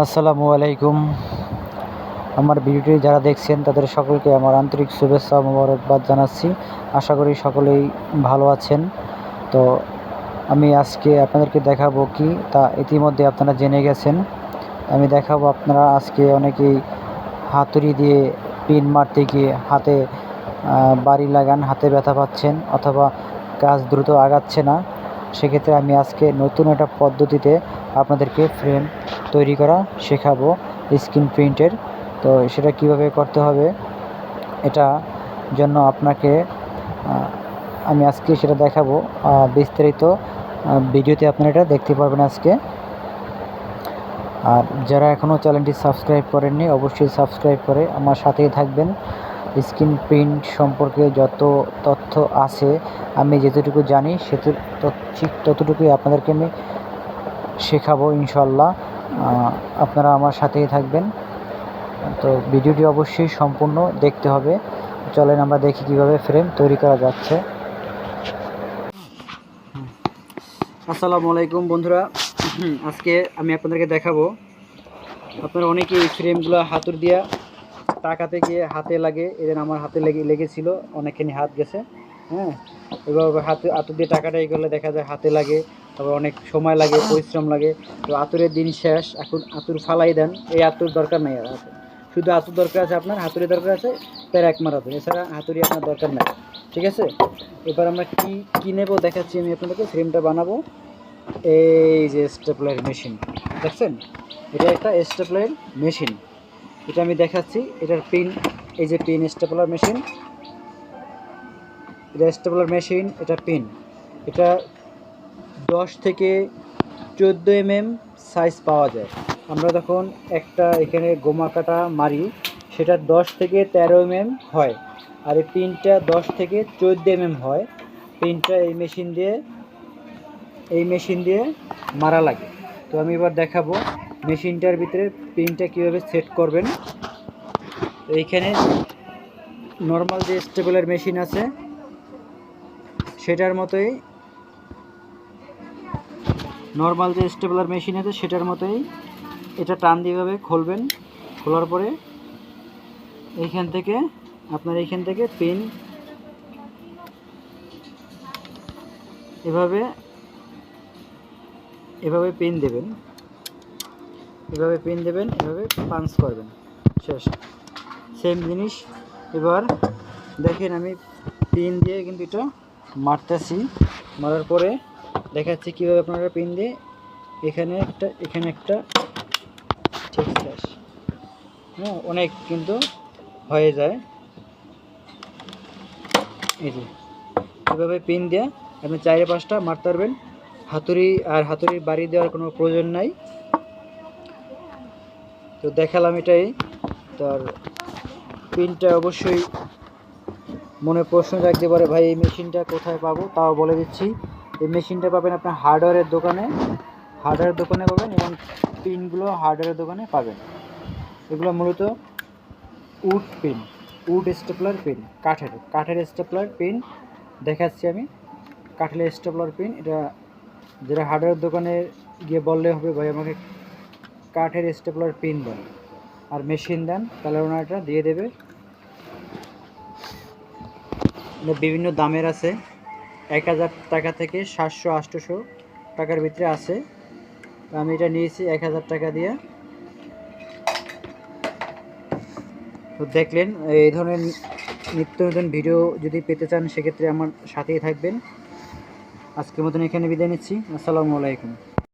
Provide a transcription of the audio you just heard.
আসসালামু আলাইকুম। আমার ভিডিওটি যারা দেখছেন, তাদের সকলকে আমার আন্তরিক শুভেচ্ছা মোবারকবাদ জানাচ্ছি। আশা করি সকলেই ভালো আছেন। তো আমি আজকে আপনাদেরকে দেখাবো কি, তা ইতিমধ্যে আপনারা জেনে গেছেন। আমি দেখাবো আপনারা আজকে অনেকেই হাতুড়ি দিয়ে পিন মারতে গিয়ে হাতে বাড়ি লাগান, হাতে ব্যথা পাচ্ছেন অথবা কাজ দ্রুত আগাচ্ছে না। সেক্ষেত্রে আমি আজকে নতুন একটা পদ্ধতিতে আপনাদেরকে ফ্রেম তৈরি করা শেখাবো স্ক্রিন প্রিন্টের তো সেটা কীভাবে করতে হবে, এটা জন্য আপনাকে আমি আজকে সেটা দেখাবো। বিস্তারিত ভিডিওতে আপনারা এটা দেখতে পারবেন আজকে। আর যারা এখনও চ্যানেলটি সাবস্ক্রাইব করেননি, অবশ্যই সাবস্ক্রাইব করে আমার সাথেই থাকবেন। স্ক্রিন প্রিন্ট সম্পর্কে যত তথ্য আছে, আমি যতটুকু জানি সেতু ঠিক ততটুকুই আপনাদেরকে আমি শেখাবো ইনশাল্লাহ আপনারা আমার সাথেই থাকবেন। তো ভিডিওটি অবশ্যই সম্পূর্ণ দেখতে হবে। চলেন আমরা দেখি কীভাবে ফ্রেম তৈরি করা যাচ্ছে। আসসালামু আলাইকুম বন্ধুরা। আজকে আমি আপনাদেরকে দেখাবো। আপনারা অনেকেই ফ্রেমগুলো হাতুর দিয়া টাকাতে গিয়ে হাতে লাগে এদের আমার হাতে লেগে লেগেছিল, অনেকখানি হাত গেছে হ্যাঁ? এবার হাতে আতুর দিয়ে টাকাটা করলে দেখা যায় হাতে লাগে, তারপর অনেক সময় লাগে, পরিশ্রম লাগে। তো আতুরের দিন শেষ, এখন আতুর ফালাই দেন, এই আতুর দরকার নেই আর শুধু আতুর দরকার আছে আপনার হাতুড়ি দরকার আছে প্যারাক মারাতে। এছাড়া হাতুড়ি আপনার দরকার নেই, ঠিক আছে? এবার আমরা কি কী নেব দেখাচ্ছি আমি আপনাদেরকে ফ্রেমটা বানাবো। এই যে স্টেপলার মেশিন দেখছেন? এটা একটা স্টেপলার মেশিন এটা আমি দেখাচ্ছি, এটার পিন এই যে পিন স্টেপলার মেশিন এটা স্টেপলার মেশিন এটা পিন এটা দশ থেকে চোদ্দ এমএম সাইজ পাওয়া যায়। আমরা যখন একটা এখানে গোমা কাটা মারি, সেটা দশ থেকে তেরো এমএম হয়। আর এই পিনটা দশ থেকে চোদ্দ এমএম হয়। পিনটা এই মেশিন দিয়ে, এই মেশিন দিয়ে মারা লাগে। তো আমি এবার দেখাবো মেশিনটার ভিতরে পিনটা কীভাবে সেট করবেন? এইখানে নর্মাল যে স্টেবলের মেশিন আছে, সেটার মতোই নর্মাল যে স্টেবলার মেশিন আছে, সেটার মতোই এটা টান দিয়েভাবে খুলবেন। খোলার পরে এইখান থেকে, আপনার এইখান থেকে পিন এভাবে এভাবে পিন দেবেন। এভাবে পিন দেবেন, এভাবে পাঞ্চ করবেন। শেষ। সেম জিনিস। এবার দেখেন আমি পিন দিয়ে কিন্তু এটা মারতেছি। মারার পরে দেখাচ্ছি কীভাবে আপনারা পিন দিয়ে এখানে একটা এখানে একটা ঠিক শেষ। হ্যাঁ অনেক কিন্তু হয়ে যায়। এই যে, এভাবে পিন দিয়ে আপনি চারে পাঁচটা মারতে পারবেন। হাতুড়ি আর হাতুড়ির বাড়ি দেওয়ার কোনো প্রয়োজন নাই। তো দেখালাম এটাই। তার পিনটা অবশ্যই মনে প্রশ্ন রাখতে পারে, ভাই, এই মেশিনটা কোথায় পাবো? তাও বলে দিচ্ছি। এই মেশিনটা পাবেন আপনার হার্ডওয়্যারের দোকানে। হার্ডওয়্যারের দোকানে পাবেন এবং পিনগুলো হার্ডওয়্যারের দোকানে পাবেন। এগুলো মূলত wood pin, wood stapler pin, কাঠের কাঠের স্টেপলার পিন। দেখাচ্ছি আমি। কাঠের স্টেপলার পিন, এটা যেটা হার্ডওয়্যার দোকানে গিয়ে বললে হবে, ভাই, আমাকে কাঠের স্টেপলার পিন দেন আর মেশিন দেন, তাহলে ওনারা এটা দিয়ে দেবে। বিভিন্ন দামের আছে, এক হাজার টাকা থেকে সাতশো আটশোশো টাকার ভিতরে আছে। আমি এটা নিয়েছি এক হাজার টাকা দিয়ে। তো দেখলেন, এই ধরনের নিত্য নতুন ভিডিও যদি পেতে চান, সেক্ষেত্রে আমার সাথেই থাকবেন। আজকের মতন এখানে বিদায় নিচ্ছি। আসসালামু আলাইকুম।